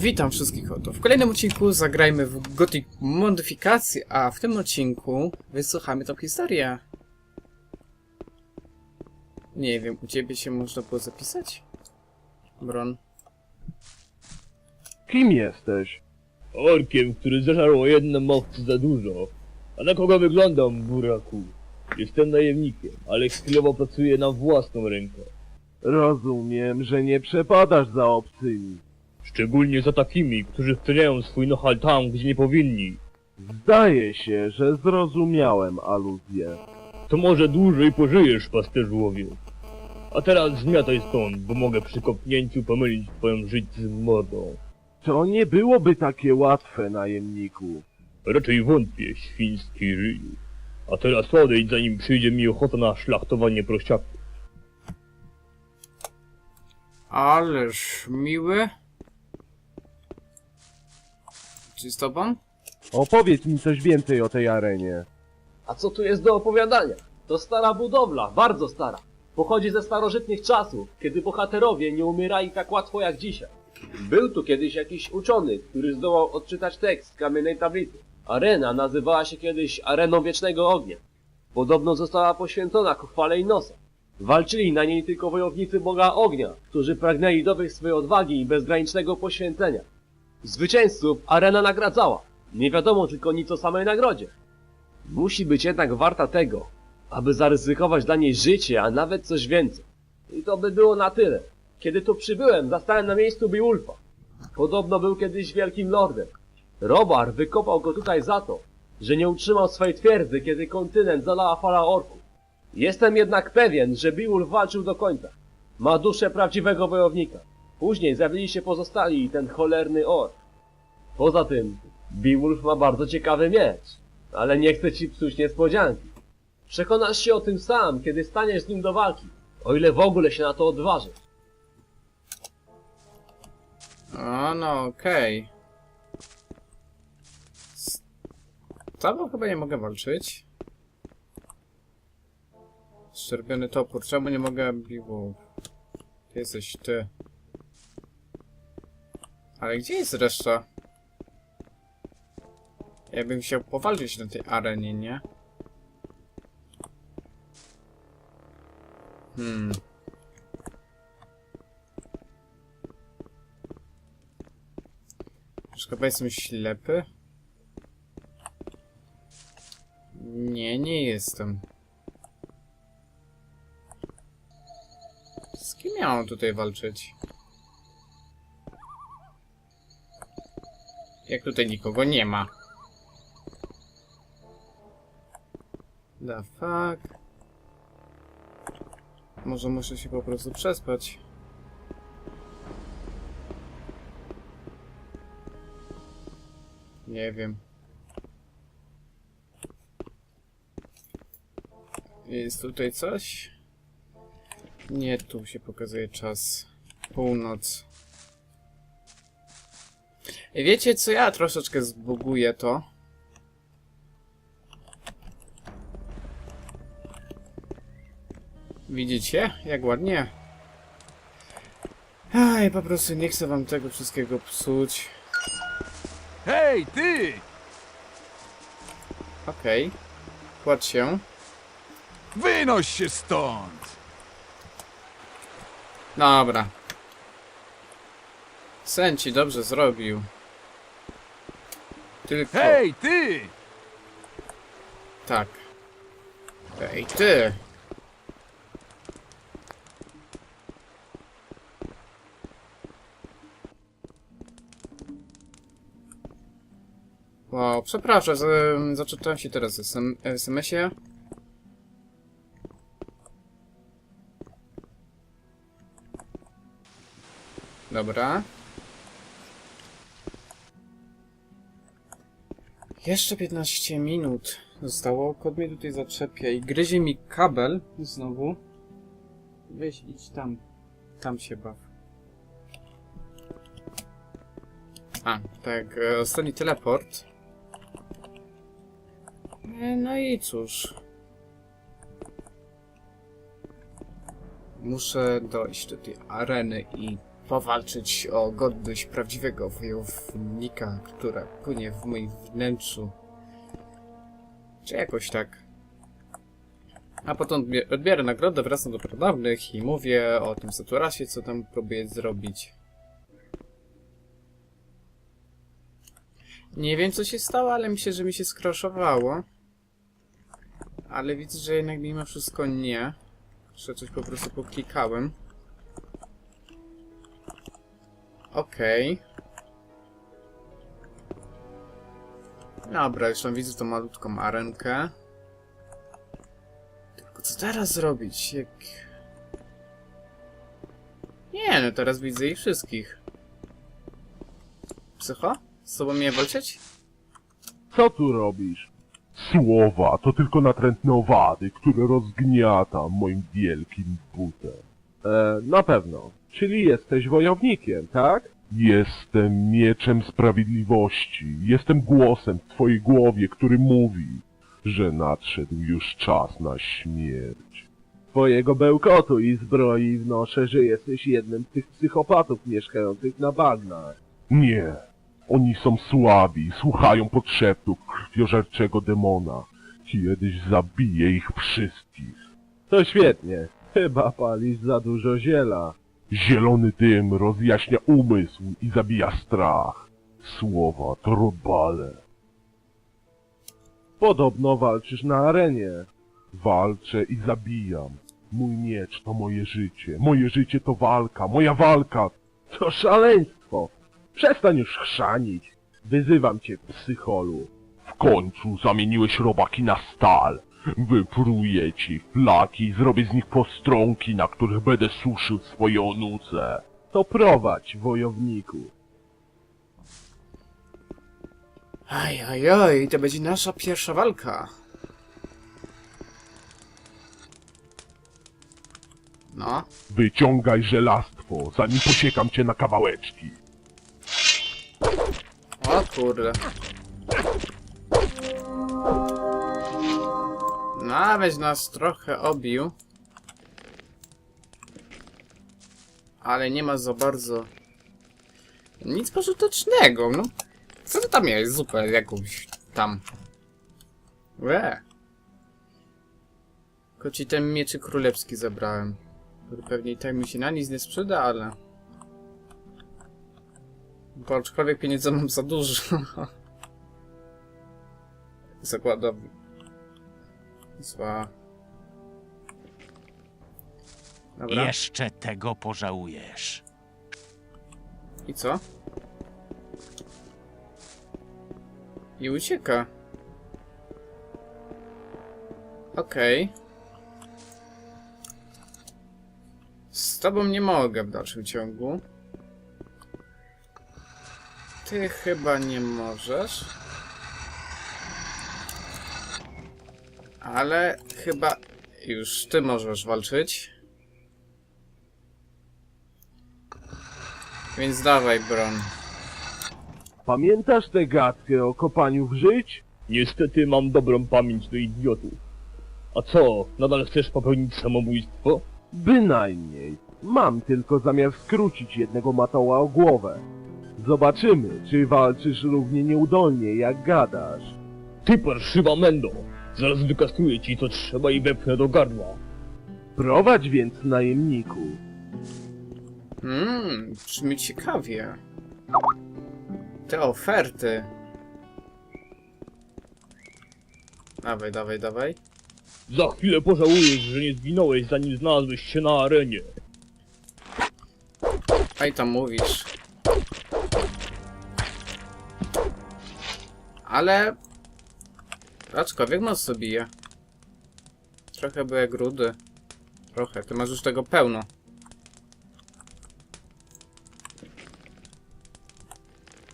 Witam wszystkich oto. W kolejnym odcinku zagrajmy w Gothic modyfikacji, a w tym odcinku wysłuchamy tą historię. Nie wiem, u ciebie się można było zapisać? Bron. Kim jesteś? Orkiem, który zeżarł o jednym mowcu za dużo. A na kogo wyglądam, buraku? Jestem najemnikiem, ale chwilowo pracuję na własną rękę. Rozumiem, że nie przepadasz za obcymi. Szczególnie za takimi, którzy wpychają swój nohal tam, gdzie nie powinni. Zdaje się, że zrozumiałem aluzję. To może dłużej pożyjesz, pasterzu owiec. A teraz zmiataj stąd, bo mogę przy kopnięciu pomylić twoją żyć z mordą. To nie byłoby takie łatwe, najemniku. Raczej wątpię, świński ryju. A teraz odejdź, zanim przyjdzie mi ochota na szlachtowanie prościaków. Ależ miły. Czy z tobą? Opowiedz mi coś więcej o tej arenie. A co tu jest do opowiadania? To stara budowla, bardzo stara. Pochodzi ze starożytnych czasów, kiedy bohaterowie nie umierali tak łatwo jak dzisiaj. Był tu kiedyś jakiś uczony, który zdołał odczytać tekst z kamiennej tablicy. Arena nazywała się kiedyś Areną Wiecznego Ognia. Podobno została poświęcona ku chwale Inosa. Walczyli na niej tylko wojownicy Boga Ognia, którzy pragnęli dowieść swojej odwagi i bezgranicznego poświęcenia. Zwycięzców arena nagradzała. Nie wiadomo tylko nic o samej nagrodzie. Musi być jednak warta tego, aby zaryzykować dla niej życie, a nawet coś więcej. I to by było na tyle. Kiedy tu przybyłem, zastałem na miejscu Beowulfa. Podobno był kiedyś wielkim lordem. Robar wykopał go tutaj za to, że nie utrzymał swojej twierdzy, kiedy kontynent zalała fala orków. Jestem jednak pewien, że Beowulf walczył do końca. Ma duszę prawdziwego wojownika. Później zjawili się pozostali i ten cholerny ork. Poza tym, Beowulf ma bardzo ciekawy miecz, ale nie chcę ci psuć niespodzianki. Przekonasz się o tym sam, kiedy staniesz z nim do walki, o ile w ogóle się na to odważysz. O, no okej. Z tobą chyba nie mogę walczyć. Szczerbiony topór. Czemu nie mogę biwu? Jesteś ty. Ale gdzie jest reszta? Ja bym chciał powalczyć na tej arenie, nie? Hmm. Chyba jestem ślepy? Nie, nie jestem. Z kim miałem tutaj walczyć? Jak tutaj nikogo nie ma. The fuck? Może muszę się po prostu przespać. Nie wiem. Jest tutaj coś? Nie, tu się pokazuje czas. Północ. I wiecie co, ja troszeczkę zbuguję to. Widzicie? Jak ładnie? Aj, po prostu nie chcę wam tego wszystkiego psuć. Hej, ty! Okej. Kładź się. Wynoś się stąd! Dobra. Senci dobrze zrobił. Tylko... Hej, ty! Tak. Ej, ty! Wow, przepraszam, z- zaczytałem się teraz w SM w SMS-ie. Dobra. Jeszcze 15 minut zostało. Kod mnie tutaj zaczepia i gryzie mi kabel znowu. Weź idź tam. Tam się baw. A, tak, e, ostatni teleport. E, No i cóż. Muszę dojść do tej areny i powalczyć o godność prawdziwego wojownika, która płynie w moim wnętrzu. Czy jakoś tak. A potem odbiorę nagrodę, wracam do pradawnych i mówię o tym Saturasie, co tam próbuję zrobić. Nie wiem co się stało, ale myślę, że mi się skraszowało. Ale widzę, że jednak mimo wszystko nie. Że coś po prostu poklikałem. Okej. Dobra, już tam widzę tą malutką arenkę. Tylko co teraz zrobić? Jak... Nie, no teraz widzę ich wszystkich. Psycho? Z sobą mnie walczyć? Co tu robisz? Słowa to tylko natrętne owady, które rozgniatam moim wielkim butem. E, na pewno. Czyli jesteś wojownikiem, tak? Jestem mieczem sprawiedliwości. Jestem głosem w twojej głowie, który mówi, że nadszedł już czas na śmierć. Twojego bełkotu i zbroi wnoszę, że jesteś jednym z tych psychopatów mieszkających na bagnach. Nie. Oni są słabi, słuchają podszeptów krwiożerczego demona. Kiedyś zabiję ich wszystkich. To świetnie. Chyba palisz za dużo ziela. Zielony dym rozjaśnia umysł i zabija strach. Słowa to robale. Podobno walczysz na arenie. Walczę i zabijam. Mój miecz to moje życie. Moje życie to walka. Moja walka to szaleństwo. Przestań już chrzanić. Wyzywam cię, psycholu. W końcu zamieniłeś robaki na stal. Wypruję ci flaki, zrobię z nich postronki, na których będę suszył swoje onuce. To prowadź, wojowniku. Aj, aj, aj, to będzie nasza pierwsza walka. No, Wyciągaj żelastwo, zanim posiekam cię na kawałeczki. o kurde. Nawet nas trochę obił. Ale nie ma za bardzo nic pożytecznego, no. Co ty tam jest? Zupę jakąś tam. Łe. Tylko ci ten mieczy królewski zabrałem. Pewnie i tak mi się na nic nie sprzeda, ale... Bo aczkolwiek pieniędzy mam za dużo. Zakładam. Zła. Dobra. Jeszcze tego pożałujesz. I co? I ucieka. Okej. Z tobą nie mogę w dalszym ciągu. Ty chyba nie możesz. Ale chyba już ty możesz walczyć. Więc dawaj broń. Pamiętasz tę gadkę o kopaniu w żyć? Niestety mam dobrą pamięć do idiotów. A co, nadal chcesz popełnić samobójstwo? Bynajmniej. Mam tylko zamiar skrócić jednego matoła o głowę. Zobaczymy, czy walczysz równie nieudolnie, jak gadasz. Ty parszywa mendo! Zaraz wykastruję ci co trzeba i wepchnę do gardła. Prowadź więc, najemniku. Mmm, brzmi ciekawie. Te oferty. Dawaj, dawaj, dawaj. Za chwilę pożałujesz, że nie zginąłeś zanim znalazłeś się na arenie. Aj tam mówisz. Ale... Aczkolwiek mocno bije. Trochę były grudy. Trochę, ty masz już tego pełno.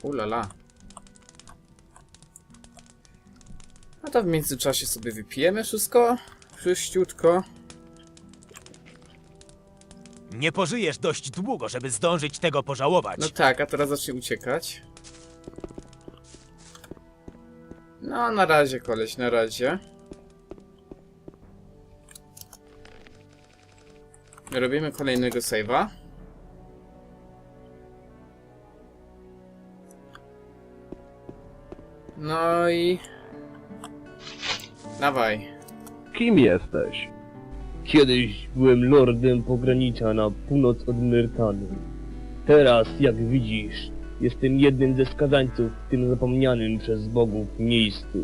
Ulala. A to w międzyczasie sobie wypijemy wszystko. Wszyściutko. Nie pożyjesz dość długo, żeby zdążyć tego pożałować. No tak, a teraz zacznie uciekać. No, na razie, koleś, na razie. Robimy kolejnego save'a. No i... Dawaj. Kim jesteś? Kiedyś byłem lordem pogranicza na północ od Myrtany. Teraz, jak widzisz, jestem jednym ze skazańców w tym zapomnianym przez bogów miejscu.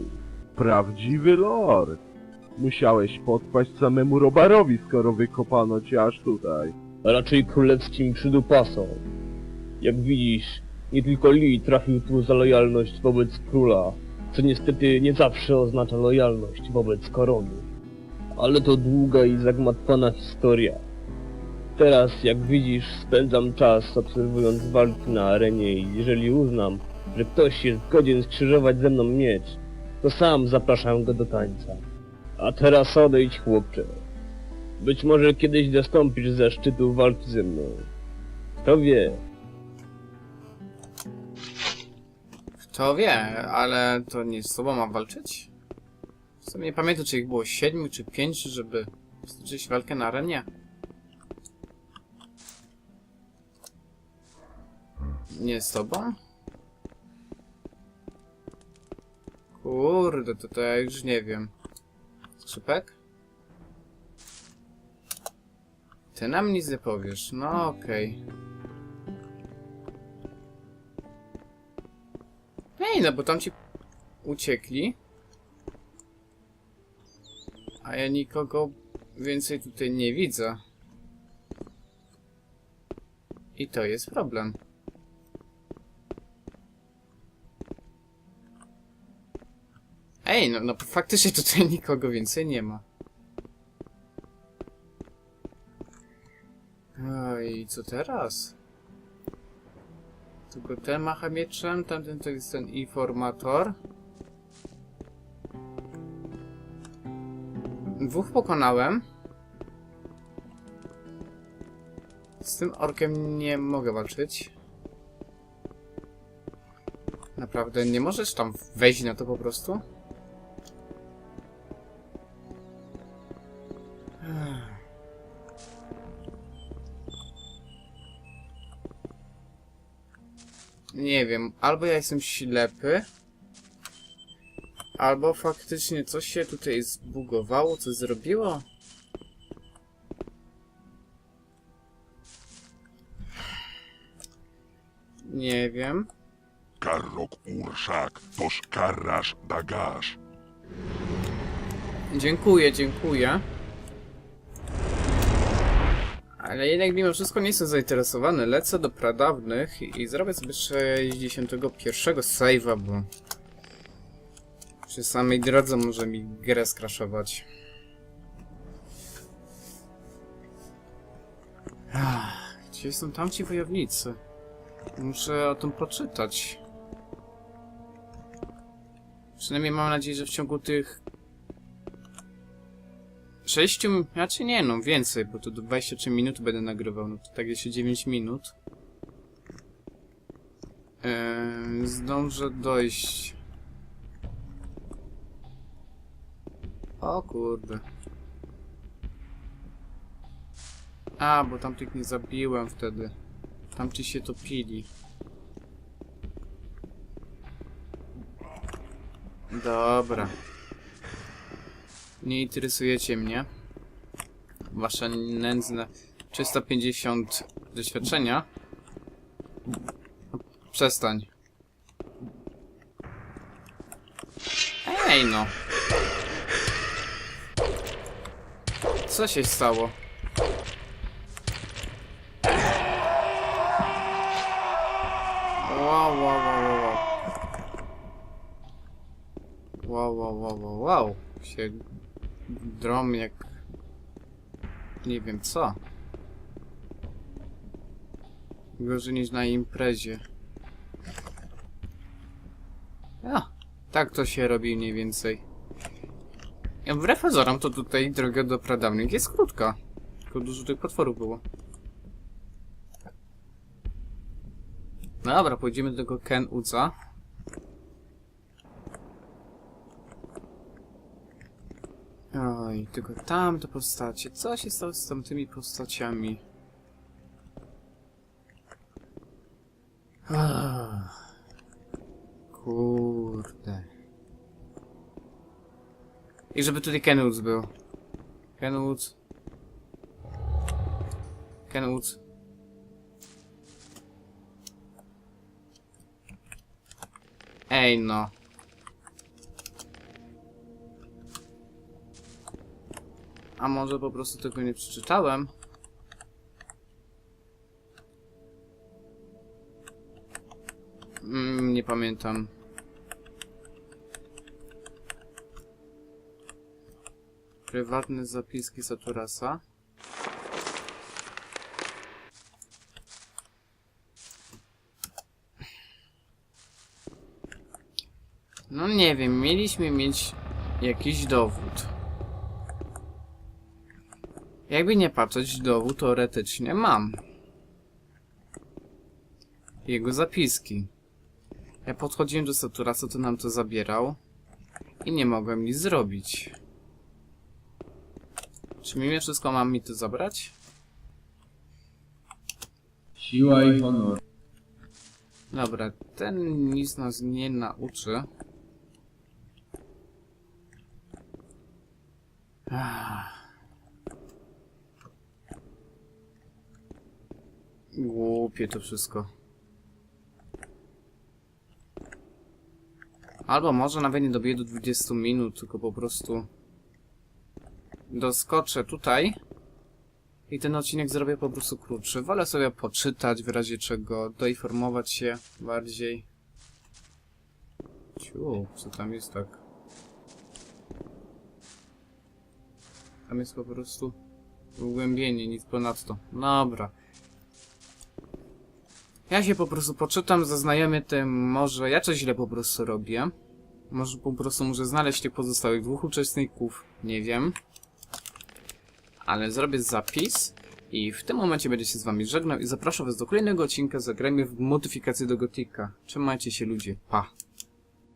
Prawdziwy lord. Musiałeś podpaść samemu Robarowi, skoro wykopano cię aż tutaj. a raczej królewskim przydupasom. Jak widzisz, nie tylko Lee trafił tu za lojalność wobec króla, co niestety nie zawsze oznacza lojalność wobec korony. Ale to długa i zagmatwana historia. Teraz, jak widzisz, spędzam czas obserwując walki na arenie i jeżeli uznam, że ktoś jest godzien skrzyżować ze mną miecz, to sam zapraszam go do tańca. A teraz odejdź, chłopcze. Być może kiedyś zastąpisz ze szczytu walki ze mną. Kto wie? Kto wie, ale to nie z tobą mam walczyć? W sumie nie pamiętam, czy ich było siedmiu, czy pięć, żeby stoczyć walkę na arenie. Nie z tobą? Kurde, to, to ja już nie wiem. Skrzypek? Ty nam nic nie powiesz. No okej. Ej, no bo tam ci uciekli. A ja nikogo więcej tutaj nie widzę. I to jest problem. Ej, no, no faktycznie tutaj nikogo więcej nie ma. Oj, co teraz? Tylko ten macha mieczem, tamten to jest ten informator. Dwóch pokonałem. Z tym orkiem nie mogę walczyć. Naprawdę, nie możesz tam wejść na to po prostu? Nie wiem, albo ja jestem ślepy, albo faktycznie coś się tutaj zbugowało, coś zrobiło. Nie wiem. Karrok Urszak, toż karrasz dagasz. Dziękuję, dziękuję. Ale jednak mimo wszystko nie jestem zainteresowany. Lecę do pradawnych i zrobię sobie 61 save'a, bo przy samej drodze może mi grę skraszować. Gdzie są tamci wojownicy? Muszę o tym poczytać. Przynajmniej mam nadzieję, że w ciągu tych Sześciu, znaczy nie no, więcej, bo to do 23 minut będę nagrywał, no to tak jeszcze 9 minut. Eee, zdążę dojść. O kurde. A, bo tamtych nie zabiłem wtedy. Tamci się topili. Dobra. Nie interesujecie mnie. Wasze nędzne 350 doświadczenia. Przestań. Ej no. Co się stało? Wow, wow, wow, wow, wow. Wow, wow, wow, wow. Się drom jak... Nie wiem co. Gorzej niż na imprezie. A, tak to się robi mniej więcej. Ja wbrew pozorom to tutaj droga do pradawnych jest krótka. Tylko dużo tych potworów było. No dobra, pójdziemy do tego Ken Uca. dalej, tylko tamte postacie. Co się stało z tamtymi postaciami? Ah, kurde. I żeby tutaj Kenwoods był. Kenwoods. Kenwoods. Ej no. A może po prostu tego nie przeczytałem? Mm, nie pamiętam. Prywatne zapiski Saturasa. No nie wiem, mieliśmy mieć jakiś dowód. Jakby nie patrzeć, dowód teoretycznie mam. Jego zapiski. Ja podchodziłem do Saturasa, to nam to zabierał. I nie mogłem nic zrobić. Czy mimo wszystko mam mi to zabrać? Siła i honor. Dobra, ten nic nas nie nauczy. Ach. Głupie to wszystko. Albo może nawet nie dobiję do 20 minut, tylko po prostu doskoczę tutaj i ten odcinek zrobię po prostu krótszy. Wolę sobie poczytać, w razie czego doinformować się bardziej. Ciu, co tam jest tak? Tam jest po prostu ugłębienie, nic ponadto. Dobra. Ja się po prostu poczytam, zaznajomię tym, może ja coś źle po prostu robię. Może po prostu muszę znaleźć tych pozostałych dwóch uczestników, nie wiem. Ale zrobię zapis i w tym momencie będę się z wami żegnał i zapraszam was do kolejnego odcinka. Zagrajmy w modyfikację do Gotika. Trzymajcie się ludzie, pa!